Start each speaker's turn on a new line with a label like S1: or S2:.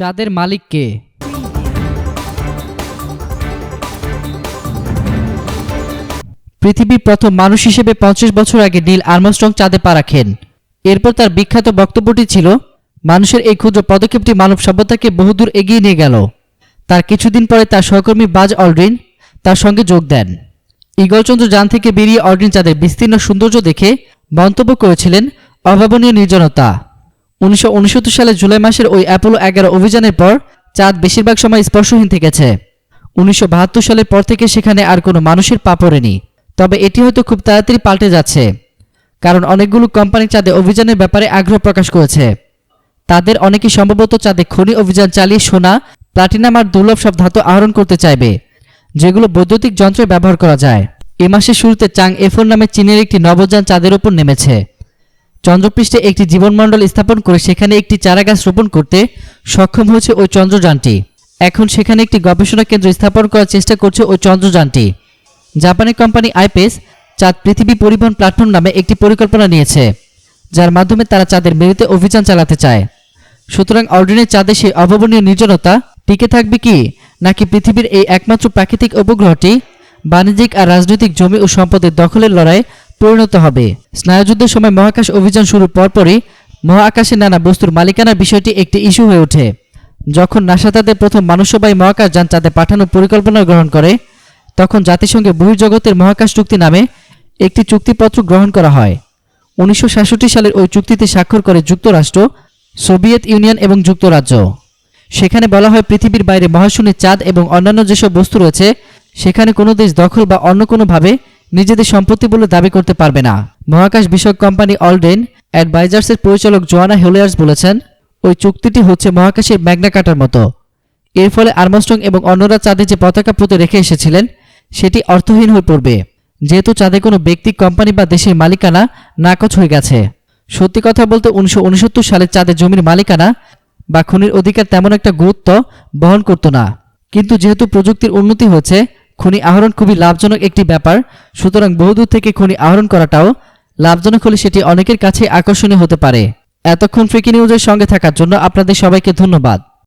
S1: চাঁদের মালিক কে? পৃথিবীর প্রথম মানুষ হিসেবে পঞ্চাশ বছর আগে নীল আর্মস্ট্রং চাঁদে পা রাখেন। এরপর তার বিখ্যাত বক্তব্যটি ছিল, মানুষের এই ক্ষুদ্র পদক্ষেপটি মানব সভ্যতাকে বহুদূর এগিয়ে নিয়ে গেল। তার কিছুদিন পরে তার সহকর্মী বাজ অলড্রিন তার সঙ্গে যোগ দেন। ইগলচন্দ্র যান থেকে বেরিয়ে অলড্রিন চাঁদের বিস্তীর্ণ সৌন্দর্য দেখে মন্তব্য করেছিলেন, অভাবনীয় নির্জনতা। উনিশশো উনসত্তর সালে জুলাই মাসের ওই অ্যাপোলো এগারো অভিযানের পর চাঁদ বেশিরভাগ সময় স্পর্শহীন থেকেছে। উনিশশো বাহাত্তর সালের পর থেকে সেখানে আর কোনো মানুষের পা পড়েনি। তবে এটি হয়তো খুব তাড়াতাড়ি পাল্টে যাচ্ছে, কারণ অনেকগুলো কোম্পানি চাঁদে অভিযানের ব্যাপারে আগ্রহ প্রকাশ করেছে। তাদের অনেকে সম্ভবত চাঁদে খনি অভিযান চালিয়ে সোনা, প্লাটিনাম আর দুর্লভ সব ধাতু আহরণ করতে চাইবে, যেগুলো বৈদ্যুতিক যন্ত্রে ব্যবহার করা যায়। এ মাসের শুরুতে চাং এফোর নামে চীনের একটি নবযান চাঁদের ওপর নেমেছে। চন্দ্রপৃষ্ঠে একটি জীবনমণ্ডল স্থাপন করে সেখানে একটি চারাগাছ রোপণ করতে সক্ষম হয়েছে ওই চন্দ্রযানটি। এখন সেখানে একটি গবেষণা কেন্দ্র স্থাপন করার চেষ্টা করছে ওই চন্দ্রযানটি। জাপানি কোম্পানি আইপেস চাঁদ পৃথিবী পরিবহন প্ল্যাটফর্ম নামে একটি পরিকল্পনা নিয়েছে, যার মাধ্যমে তারা চাঁদের মেরুতে অভিযান চালাতে চায়। সুতরাং অর্ডিনের চাঁদে সেই অভাবনীয় নির্জনতা টিকে থাকবে কি, নাকি পৃথিবীর এই একমাত্র প্রাকৃতিক উপগ্রহটি বাণিজ্যিক আর রাজনৈতিক জমি ও সম্পদের দখলের লড়াই পরিণত হবে। স্নায়ুযুদ্ধের সময় মহাকাশ অভিযান শুরুর পরপরই মহাকাশে নানা বস্তুর মালিকানার বিষয়টি একটি ইস্যু হয়ে ওঠে। যখন নাসা তাদের প্রথম মানবসভায় মহাকাশ যান চাঁদে পাঠানোর পরিকল্পনা গ্রহণ করে, তখন জাতিসংঘে বহির্জগতের মহাকাশ চুক্তি নামে একটি চুক্তিপত্র গ্রহণ করা হয়। উনিশশো সাতষট্টি সালের ওই চুক্তিতে স্বাক্ষর করে যুক্তরাষ্ট্র, সোভিয়েত ইউনিয়ন এবং যুক্তরাজ্য। সেখানে বলা হয় পৃথিবীর বাইরে মহাশূন্যে চাঁদ এবং অন্যান্য যেসব বস্তু রয়েছে, সেখানে কোনো দেশ দখল বা অন্য কোনোভাবে নিজেদের সম্পত্তি বলে দাবি করতে পারবে না। মহাকাশ বিষয়ক কোম্পানি অলডেন অ্যাডভাইজার্সের পরিচালক জোয়ানা হেলিয়ার্স বলেছেন, ওই চুক্তিটি হচ্ছে মহাকাশের ম্যাগনা কাটার মতো। এর ফলে আর্মস্ট্রং এবং অন্যরা চাঁদে যে পতাকা পুঁতে রেখে এসেছিলেন, সেটি অর্থহীন হয়ে পড়বে। যেহেতু চাঁদে কোনো ব্যক্তি, কোম্পানি বা দেশের মালিকানা নাকচ হয়ে গেছে। সত্যি কথা বলতে উনিশশো উনসত্তর সালে চাঁদের জমির মালিকানা বা খনির অধিকার তেমন একটা গুরুত্ব বহন করত না। কিন্তু যেহেতু প্রযুক্তির উন্নতি হয়েছে খনি আহরণ খুবই লাভজনক একটি ব্যাপার। সুতরাং বহুদূর থেকে খনি আহরণ করাটাও লাভজনক হলে সেটি অনেকের কাছে আকর্ষণীয় হতে পারে। এতক্ষণ ফ্রিকি নিউজের সঙ্গে থাকার জন্য আপনাদের সবাইকে ধন্যবাদ।